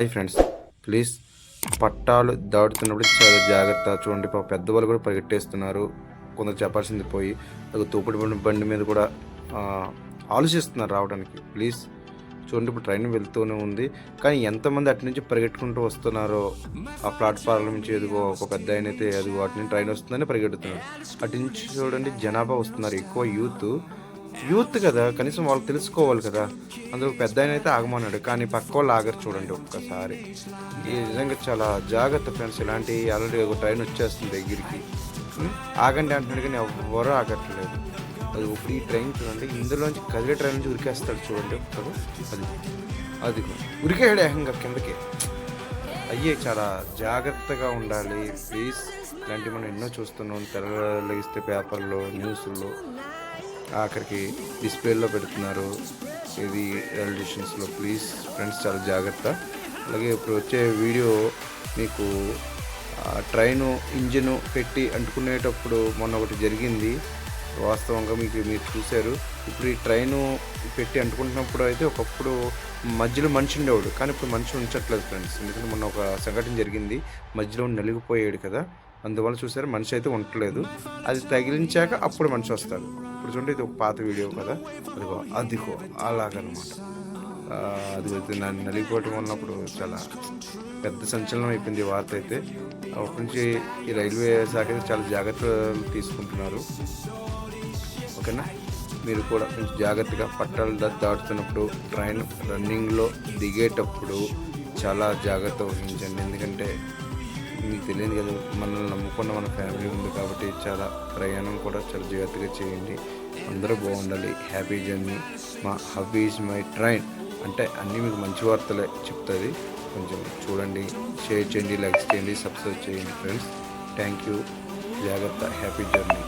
Hi friends please పట్టాలు దాటుతున్నప్పుడు చాలా జాగ్రత్త చూడండి. పాప పెద్దవాళ్ళు కూడా పరిగెట్టేస్తున్నారు. కొందరు చెప్పాల్సింది పోయి అది తోపుడు బండి బండి మీద కూడా ఆలోచిస్తున్నారు రావడానికి. ప్లీజ్ చూడండి ఇప్పుడు ట్రైన్ వెళ్తూనే ఉంది. కానీ ఎంతమంది అటు నుంచి పరిగెట్టుకుంటూ వస్తున్నారో ఆ ప్లాట్ఫారం నుంచి ఎదుగో ఒక పెద్ద ఆయన అయితే అదిగో అటు నుంచి ట్రైన్ వస్తుందని పరిగెడుతున్నారు. అటు నుంచి చూడండి జనాభా వస్తున్నారు. ఎక్కువ యూత్. యూత్ కదా కనీసం వాళ్ళు తెలుసుకోవాలి కదా. అందులో పెద్ద ఆయన అయితే ఆగమన్నాడు కానీ పక్క వాళ్ళు ఆగరు చూడండి ఒక్కసారి. ఈ నిజంగా చాలా జాగ్రత్త ఫ్రెండ్స్ ఇలాంటి ఆల్రెడీ ఒక ట్రైన్ వచ్చేస్తుంది దగ్గరికి. ఆగండి అంటున్నాడు కానీ ఎవరు ఆగట్లేదు. అది ఇప్పుడు ఈ ట్రైన్ చూడండి ఇందులోంచి కదిలే ట్రైన్ నుంచి ఉరికేస్తాడు చూడండి ఒకరు అది అది ఉరికేడు ఏకంగా కిందకి. అయ్యే చాలా జాగ్రత్తగా ఉండాలి. ప్లీజ్ ఇలాంటివి మనం ఎన్నో చూస్తున్నాం తెల్లగిస్తే పేపర్లో న్యూస్లో. అక్కడికి డిస్ప్లేలో పెడుతున్నారు. ఇది రైల్వే ప్లీజ్ ఫ్రెండ్స్ చాలా జాగ్రత్త. అలాగే ఇప్పుడు వచ్చే వీడియో మీకు ట్రైను ఇంజిన్ పెట్టి అంటుకునేటప్పుడు మొన్న ఒకటి జరిగింది. వాస్తవంగా మీకు మీరు చూశారు. ఇప్పుడు ఈ ట్రైను పెట్టి అంటుకుంటున్నప్పుడు అయితే ఒకప్పుడు మధ్యలో మనిషి ఉండేవాడు. కానీ ఇప్పుడు మనిషి ఉంచట్లేదు ఫ్రెండ్స్ ఎందుకంటే మొన్న ఒక సంఘటన జరిగింది. మధ్యలో నలిగిపోయాడు కదా. అందువల్ల చూసారు మనిషి అయితే ఉండట్లేదు. అది తగిలించాక అప్పుడు మనిషి వస్తాడు. ఇప్పుడు చూడండి ఇది ఒక పాత వీడియో కదా. అదిగో అదిగో అలాగనమాట. అది అయితే నన్ను నలిగిపోవటం ఉన్నప్పుడు చాలా పెద్ద సంచలనం అయిపోయింది వార్త అయితే. అప్పటి నుంచి ఈ రైల్వే శాఖ అయితే చాలా జాగ్రత్తలు తీసుకుంటున్నారు. ఓకేనా? మీరు కూడా కొంచెం జాగ్రత్తగా పట్టాలు దాటుతున్నప్పుడు ట్రైన్ రన్నింగ్లో దిగేటప్పుడు చాలా జాగ్రత్త వహించండి ఎందుకంటే మీకు తెలియదు కదా మనల్ని నమ్ముకున్న మన ఫ్యామిలీ ఉంది కాబట్టి చాలా ప్రయాణం కూడా చాలా జాగ్రత్తగా చేయండి. అందరూ బాగుండాలి. హ్యాపీ జర్నీ మా హబ్ ఈజ్ మై ట్రైన్ అంటే అన్నీ మీకు మంచి వార్తలే చెప్తుంది కొంచెం చూడండి షేర్ చేయండి లైక్స్ చేయండి సబ్స్క్రైబ్ చేయండి ఫ్రెండ్స్ థ్యాంక్ యూ జాగ్రత్త. Happy journey